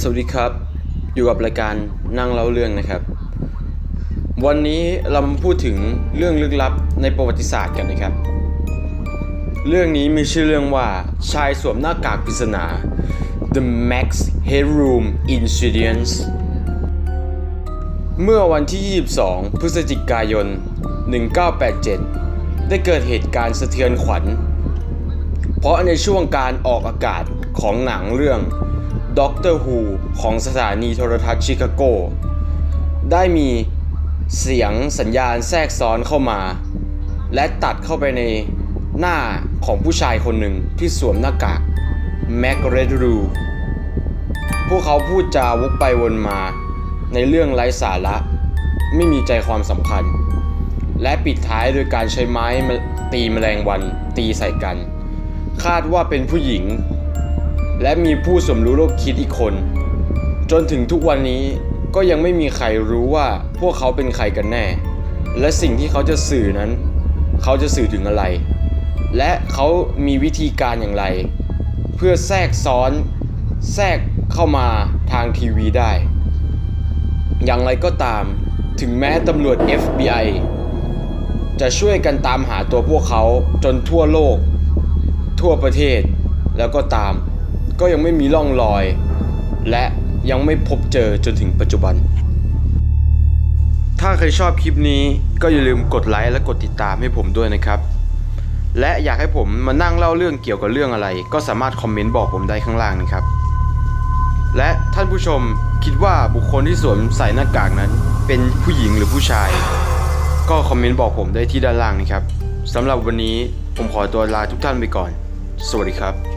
สวัสดีครับ อยู่กับรายการนั่งเล่าเรื่องนะครับ วันนี้เรามาพูดถึงเรื่องลึกลับในประวัติศาสตร์กันนะครับ เรื่องนี้มีชื่อเรื่องว่าชายสวมหน้ากากปริศนา The Max Headroom Incident เมื่อวันที่ 22 พฤศจิกายน 1987 ได้เกิดเหตุการณ์สะเทือนขวัญ เพราะในช่วงการออกอากาศของหนังเรื่อง Doctor Who ของสถานีโทรทัศน์ชิคาโก ได้มีเสียงสัญญาณแทรกซ้อนเข้ามา และตัดเข้าไปในหน้าของผู้ชายคนหนึ่งที่สวมหน้ากากแม็กเรดรูพวกเขาพูดจาวกไปวนมา ในเรื่องไร้สาระ ไม่มีใจความสำคัญ และปิดท้ายโดยการใช้ไม้ตีแมลงวันตีใส่กัน คาดว่าเป็นผู้หญิง และมีผู้สมรู้ร่วมคิดอีกคน จนถึงทุกวันนี้ก็ยังไม่มีใครรู้ว่าพวกเขาเป็นใครกันแน่ และสิ่งที่เขาจะสื่อนั้น เขาจะสื่อถึงอะไร และเขามีวิธีการอย่างไร เพื่อแทรกซ้อน แทรกเข้ามาทางทีวีได้ อย่างไรก็ตาม ถึงแม้ตำรวจ FBI จะช่วยกันตามหาตัวพวกเขาจนทั่วโลก ทั่วประเทศแล้วก็ตาม ก็ยังไม่มีร่องรอย และยังไม่พบเจอจนถึงปัจจุบัน ถ้าใครชอบคลิปนี้ก็อย่าลืมกดไลค์และกดติดตามให้ผมด้วยนะครับ และอยากให้ผมมานั่งเล่าเรื่องเกี่ยวกับเรื่องอะไร ก็สามารถคอมเมนต์บอกผมได้ข้างล่างนะครับ และท่านผู้ชมคิดว่าบุคคลที่สวมใส่หน้ากากนั้น เป็นผู้หญิงหรือผู้ชาย ก็คอมเมนต์บอกผมได้ที่ด้านล่างนะครับสำหรับวันนี้ผมขอตัวลาทุกท่านไปก่อน สวัสดีครับ